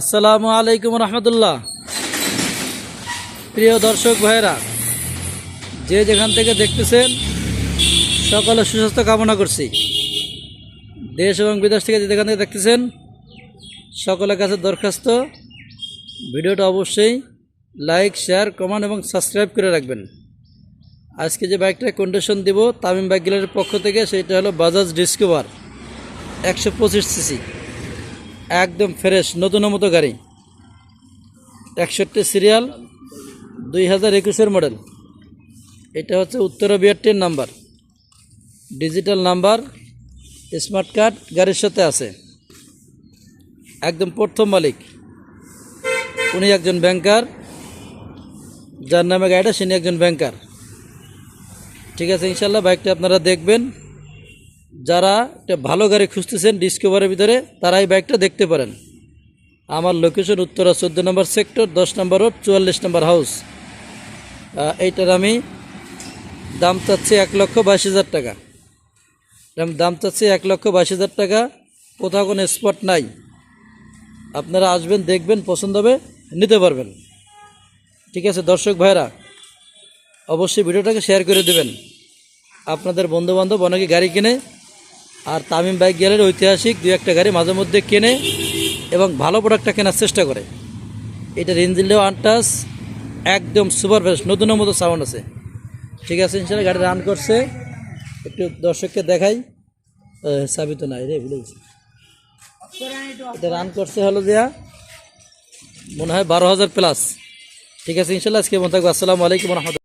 আসসালামু আলাইকুম রহমতুল্লাহ। প্রিয় দর্শক ভাইরা যে যেখান থেকে দেখতেছেন, সকলে সুস্বাস্থ্য কামনা করছি। দেশ এবং বিদেশ থেকে যে যেখান থেকে দেখতেছেন, সকলের কাছে দরখাস্ত। ভিডিওটা অবশ্যই লাইক, শেয়ার, কমেন্ট এবং সাবস্ক্রাইব করে রাখবেন। আজকে যে বাইকটা কন্ডিশন দিব, তামিম বাইক গ্যালারির পক্ষ থেকে, সেটা হলো বাজাজ ডিসকভার একশো পঁচিশ সিসি একদম ফ্রেশ নতুন মতো গাড়ি। একষট্টি সিরিয়াল, দুই হাজার একুশের মডেল। এটা হচ্ছে উত্তরা বিআরটির নাম্বার। ডিজিটাল নাম্বার, স্মার্ট কার্ড গাড়ির সাথে আছে। একদম প্রথম মালিক। উনি একজন ব্যাংকার, যার নামে গাড়িটা তিনি একজন ব্যাংকার। ঠিক আছে, ইনশাল্লাহ বাইকটা আপনারা দেখবেন। যারা একটা ভালো গাড়ি খুঁজতেছেন ডিসকভারের ভিতরে তারা এই বাইকটা দেখতে পারেন। আমার লোকেশন উত্তরা চোদ্দ নম্বর সেক্টর দশ নম্বর রোড চুয়াল্লিশ নম্বর হাউস এইটার আমি দাম চাচ্ছি এক লক্ষ বাইশ হাজার টাকা। দাম চাচ্ছি এক লক্ষ বাইশ হাজার টাকা। কোথাও কোনো স্পট নাই। আপনারা আসবেন, দেখবেন, পছন্দ হবে, নিতে পারবেন। ঠিক আছে, দর্শক ভাইরা অবশ্যই ভিডিওটাকে শেয়ার করে দেবেন। আপনাদের বন্ধুবান্ধব অনেকে গাড়ি কেনে আর তামিম বাইক গেলের ঐতিহাসিক দু একটা গাড়ি মাঝে মধ্যে কেনে এবং ভালো প্রোডাক্টটা কেনার চেষ্টা করে। এটার ইঞ্জিনটাও আনটাস, একদম সুপার ফ্রেশ নতুনের মতো সাউন্ড আছে। ঠিক আছে ইনশাল্লাহ গাড়ি রান করছে। একটু দর্শককে দেখাই। সাবিত নাই রে, ভুলে গেছি। এটা রান করছে হলো দেয়া, মনে হয় বারো হাজার প্লাস ঠিক আছে ইনশাল্লাহ আজকে মনে থাকব। আসসালামু আলাইকুম রহমতুল্লাহ।